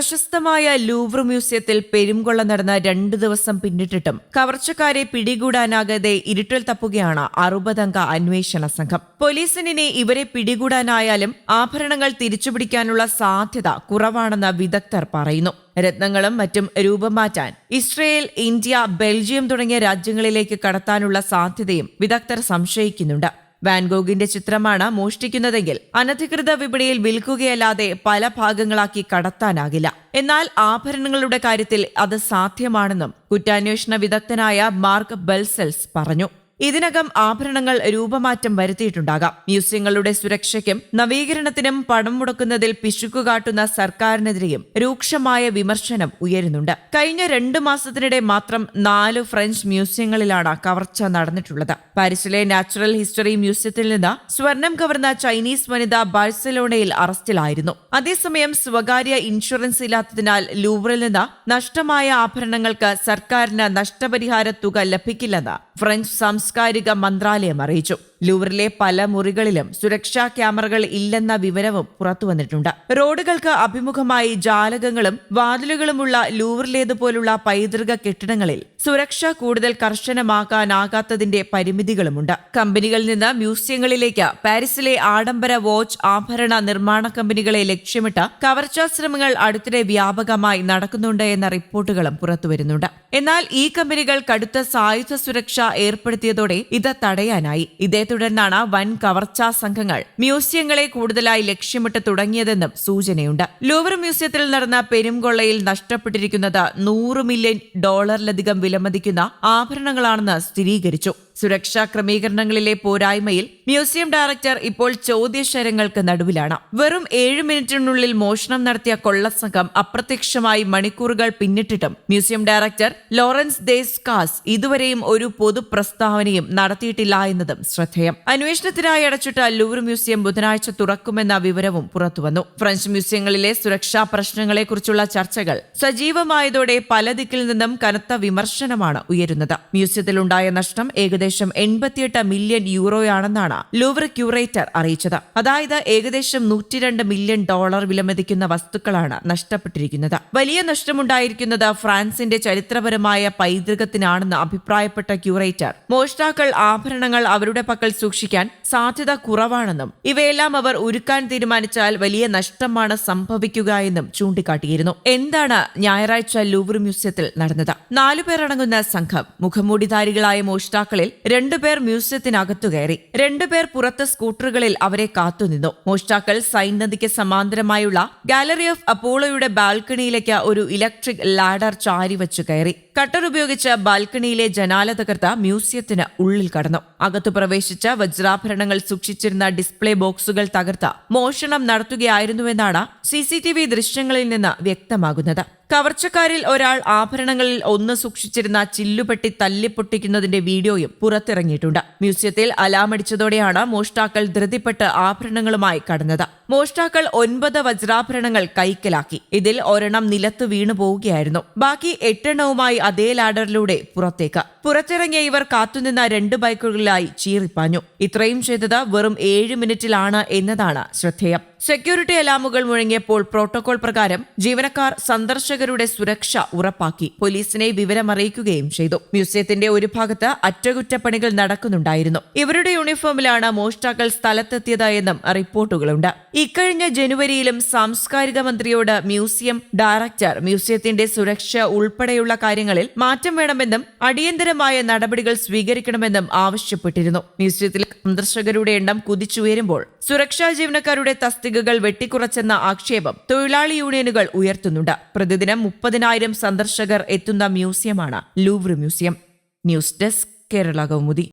പ്രശസ്തമായ ലൂവർ മ്യൂസിയത്തിൽ പെരുംകൊള്ള നടന്ന രണ്ടു ദിവസം പിന്നിട്ടിട്ടും കവർച്ചക്കാരെ പിടികൂടാനാകാതെ ഇരുട്ടിൽ തപ്പുകയാണ് അറുപതംഗ അന്വേഷണ സംഘം. പോലീസിനെ ഇവരെ പിടികൂടാനായാലും ആഭരണങ്ങൾ തിരിച്ചുപിടിക്കാനുള്ള സാധ്യത കുറവാണെന്ന് വിദഗ്ധർ പറയുന്നു. രത്നങ്ങളും മറ്റും രൂപം മാറ്റാൻ ഇസ്രയേൽ ഇന്ത്യ ബെൽജിയം തുടങ്ങിയ രാജ്യങ്ങളിലേക്ക് കടത്താനുള്ള സാധ്യതയും വിദഗ്ധർ സംശയിക്കുന്നുണ്ട്. വാൻഗോഗിന്റെ ചിത്രമാണ് മോഷ്ടിക്കുന്നതെങ്കിൽ അനധികൃത വിപണിയിൽ വിൽക്കുകയല്ലാതെ പല ഭാഗങ്ങളാക്കി കടത്താനാകില്ല. എന്നാൽ ആഭരണങ്ങളുടെ കാര്യത്തിൽ അത് സാധ്യമാണെന്നും കുറ്റാന്വേഷണ വിദഗ്ധനായ മാർക്ക് ബെൽസെൽസ് പറഞ്ഞു. ഇതിനകം ആഭരണങ്ങൾ രൂപമാറ്റം വരുത്തിയിട്ടുണ്ടാകാം. മ്യൂസിയങ്ങളുടെ സുരക്ഷയ്ക്കും നവീകരണത്തിനും പണം മുടക്കുന്നതിൽ പിശുക്കുകാട്ടുന്ന സർക്കാരിനെതിരെയും രൂക്ഷമായ വിമർശനം ഉയരുന്നുണ്ട്. കഴിഞ്ഞ രണ്ടു മാസത്തിനിടെ മാത്രം നാല് ഫ്രഞ്ച് മ്യൂസിയങ്ങളിലാണ് കവർച്ച നടന്നിട്ടുള്ളത്. പാരീസിലെ നാച്ചുറൽ ഹിസ്റ്ററി മ്യൂസിയത്തിൽ നിന്ന് സ്വർണം കവർന്ന ചൈനീസ് വനിത ബാഴ്സലോണയിൽ അറസ്റ്റിലായിരുന്നു. അതേസമയം സ്വകാര്യ ഇൻഷുറൻസ് ഇല്ലാത്തതിനാൽ ലൂവറിൽ നിന്ന് നഷ്ടമായ ആഭരണങ്ങൾക്ക് സർക്കാരിന് നഷ്ടപരിഹാര തുക ലഭിക്കില്ലെന്ന് ഫ്രഞ്ച് സാംസ്കാരിക മന്ത്രാലയം അറിയിച്ചു. ലൂവറിലെ പല മുറികളിലും സുരക്ഷാ ക്യാമറകൾ ഇല്ലെന്ന വിവരവും പുറത്തുവന്നിട്ടുണ്ട് റോഡുകൾക്ക് അഭിമുഖമായി ജാലകങ്ങളും വാതിലുകളുമുള്ള ലൂവറിലേതുപോലുള്ള പൈതൃക കെട്ടിടങ്ങളിൽ സുരക്ഷ കൂടുതൽ കർശനമാക്കാനാകാത്തതിന്റെ പരിമിതികളുമുണ്ട്. കമ്പനികളിൽ നിന്ന് മ്യൂസിയങ്ങളിലേക്ക് പാരീസിലെ ആഡംബര വാച്ച് ആഭരണ നിർമ്മാണ കമ്പനികളെ ലക്ഷ്യമിട്ട് കവർച്ചാ ശ്രമങ്ങൾ അടുത്തിടെ വ്യാപകമായി നടക്കുന്നുണ്ട് എന്ന റിപ്പോർട്ടുകളും പുറത്തുവരുന്നുണ്ട് എന്നാൽ ഈ കമ്പനികൾ കടുത്ത സായുധ സുരക്ഷ ഏർപ്പെടുത്തിയതോടെ ഇത് തടയാനായി. ഇതേ തുടർന്നാണ് വൻ കവർച്ചാ സംഘങ്ങൾ മ്യൂസിയങ്ങളെ കൂടുതലായി ലക്ഷ്യമിട്ട് തുടങ്ങിയതെന്നും സൂചനയുണ്ട്. ലൂവർ മ്യൂസിയത്തിൽ നടന്ന പെരുംകൊള്ളയിൽ നഷ്ടപ്പെട്ടിരിക്കുന്നത് നൂറ് മില്യൺ ഡോളറിലധികം വിലമതിക്കുന്ന ആഭരണങ്ങളാണെന്ന് സ്ഥിരീകരിച്ചു. സുരക്ഷാ ക്രമീകരണങ്ങളിലെ പോരായ്മയിൽ മ്യൂസിയം ഡയറക്ടർ ഇപ്പോൾ ചോദ്യശരങ്ങൾക്ക് നടുവിലാണ്. വെറും ഏഴ് മിനിറ്റിനുള്ളിൽ മോഷണം നടത്തിയ കൊള്ളസംഘം അപ്രത്യക്ഷമായി മണിക്കൂറുകൾ പിന്നിട്ടിട്ടും മ്യൂസിയം ഡയറക്ടർ ലോറൻസ് ദേസ്കാസ് ഇതുവരെയും ഒരു പൊതു പ്രസ്താവനയും നടത്തിയിട്ടില്ല എന്നതും ശ്രദ്ധേയം. അന്വേഷണത്തിനായി അടച്ചിട്ട ലൂർ മ്യൂസിയം ബുധനാഴ്ച തുറക്കുമെന്ന വിവരവും പുറത്തുവന്നു. ഫ്രഞ്ച് മ്യൂസിയങ്ങളിലെ സുരക്ഷാ പ്രശ്നങ്ങളെക്കുറിച്ചുള്ള ചർച്ചകൾ സജീവമായതോടെ പല ദിക്കിൽ നിന്നും കനത്ത വിമർശനമാണ് ഉയരുന്നത്. മ്യൂസിയത്തിലുണ്ടായ നഷ്ടം ഏകദേശം എൺപത്തിയെട്ട് മില്യൺ യൂറോയാണെന്നാണ് ലൂവർ ക്യൂറേറ്റർ അറിയിച്ചത്. അതായത് ഏകദേശം നൂറ്റിരണ്ട് മില്യൺ ഡോളർ വിലമതിക്കുന്ന വസ്തുക്കളാണ് നഷ്ടപ്പെട്ടിരിക്കുന്നത്. വലിയ നഷ്ടമുണ്ടായിരിക്കുന്നത് ഫ്രാൻസിന്റെ ചരിത്രപരമായ പൈതൃകത്തിനാണെന്ന് അഭിപ്രായപ്പെട്ട ക്യൂറേറ്റർ മോഷ്ടാക്കൾ ആഭരണങ്ങൾ അവരുടെ പക്കൽ സൂക്ഷിക്കാൻ സാധ്യത കുറവാണെന്നും ഇവയെല്ലാം അവർ ഉരുക്കാൻ തീരുമാനിച്ചാൽ വലിയ നഷ്ടമാണ് സംഭവിക്കുക എന്നും ചൂണ്ടിക്കാട്ടിയിരുന്നു. എന്താണ് ഞായറാഴ്ച ലൂവർ മ്യൂസിയത്തിൽ നടന്നത്? നാലുപേരടങ്ങുന്ന സംഘം മുഖമൂടിധാരികളായ മോഷ്ടാക്കളിൽ രണ്ടുപേർ മ്യൂസിയത്തിനകത്തു കയറി. രണ്ടുപേർ പുറത്ത് സ്കൂട്ടറുകളിൽ അവരെ കാത്തുനിന്നു. മോഷ്ടാക്കൾ സൈൻ നദിക്ക് സമാന്തരമായുള്ള ഗാലറി ഓഫ് അപ്പോളോയുടെ ബാൽക്കണിയിലേക്ക് ഒരു ഇലക്ട്രിക് ലാഡർ ചാരി വച്ചു കയറി. കട്ടർ ഉപയോഗിച്ച് ബാൽക്കണിയിലെ ജനാല തകർത്ത മ്യൂസിയത്തിന് ഉള്ളിൽ കടന്നു. അകത്തു പ്രവേശിച്ച വജ്രാഭരണങ്ങൾ സൂക്ഷിച്ചിരുന്ന ഡിസ്പ്ലേ ബോക്സുകൾ തകർത്ത് മോഷണം നടത്തുകയായിരുന്നുവെന്നാണ് സി സി ടി വി ദൃശ്യങ്ങളിൽ നിന്ന് വ്യക്തമാകുന്നത്. കവർച്ചക്കാരിൽ ഒരാൾ ആഭരണങ്ങളിൽ ഒന്ന് സൂക്ഷിച്ചിരുന്ന ചില്ലുപെട്ടി തല്ലിപ്പൊട്ടിക്കുന്നതിന്റെ വീഡിയോയും പുറത്തിറങ്ങിയിട്ടുണ്ട്. മ്യൂസിയത്തിൽ അലാമടിച്ചതോടെയാണ് മോഷ്ടാക്കൾ ധൃതിപ്പെട്ട് ആഭരണങ്ങളുമായി കടന്നത്. മോഷ്ടാക്കൾ ഒൻപത് വജ്രാഭരണങ്ങൾ കൈക്കലാക്കി. ഇതിൽ ഒരെണ്ണം നിലത്ത് വീണു പോവുകയായിരുന്നു. ബാക്കി എട്ടെണ്ണവുമായി അതേ ലാഡറിലൂടെ പുറത്തേക്ക്. പുറത്തിറങ്ങിയ ഇവർ കാത്തുനിന്ന രണ്ട് ബൈക്കുകളിലായി ചീറിപ്പാഞ്ഞു. ഇത്രയും ചെയ്തത് വെറും ഏഴ് മിനിറ്റിലാണ് എന്നതാണ് ശ്രദ്ധേയം. സെക്യൂരിറ്റി അലാമുകൾ മുഴങ്ങിയപ്പോൾ പ്രോട്ടോകോൾ പ്രകാരം ജീവനക്കാർ സന്ദർശകരുടെ സുരക്ഷ ഉറപ്പാക്കി. പോലീസിനെ വിവരമറിയിക്കുകയും ചെയ്തു. മ്യൂസിയത്തിന്റെ ഒരു ഭാഗത്ത് അറ്റകുറ്റപ്പണികൾ നടക്കുന്നുണ്ടായിരുന്നു. ഇവരുടെ യൂണിഫോമിലാണ് മോഷ്ടാക്കൾ സ്ഥലത്തെത്തിയതായെന്നും റിപ്പോർട്ടുകളുണ്ട്. ഇക്കഴിഞ്ഞ ജനുവരിയിലും സാംസ്കാരിക മന്ത്രിയോട് മ്യൂസിയം ഡയറക്ടർ മ്യൂസിയത്തിന്റെ സുരക്ഷ ഉൾപ്പെടെയുള്ള കാര്യങ്ങളിൽ മാറ്റം വേണമെന്നും അടിയന്തരമായ നടപടികൾ സ്വീകരിക്കണമെന്നും ആവശ്യപ്പെട്ടിരുന്നു. മ്യൂസിയത്തിലെ സന്ദർശകരുടെ എണ്ണം കുതിച്ചുയരുമ്പോൾ സുരക്ഷാ ജീവനക്കാരുടെ തസ്തികകൾ വെട്ടിക്കുറച്ചെന്ന ആക്ഷേപം തൊഴിലാളി യൂണിയനുകൾ ഉയർത്തുന്നുണ്ട്. പ്രതിദിനം മുപ്പതിനായിരം സന്ദർശകർ എത്തുന്ന മ്യൂസിയമാണ് Louvre museum. News desk Kerala Kaumudi.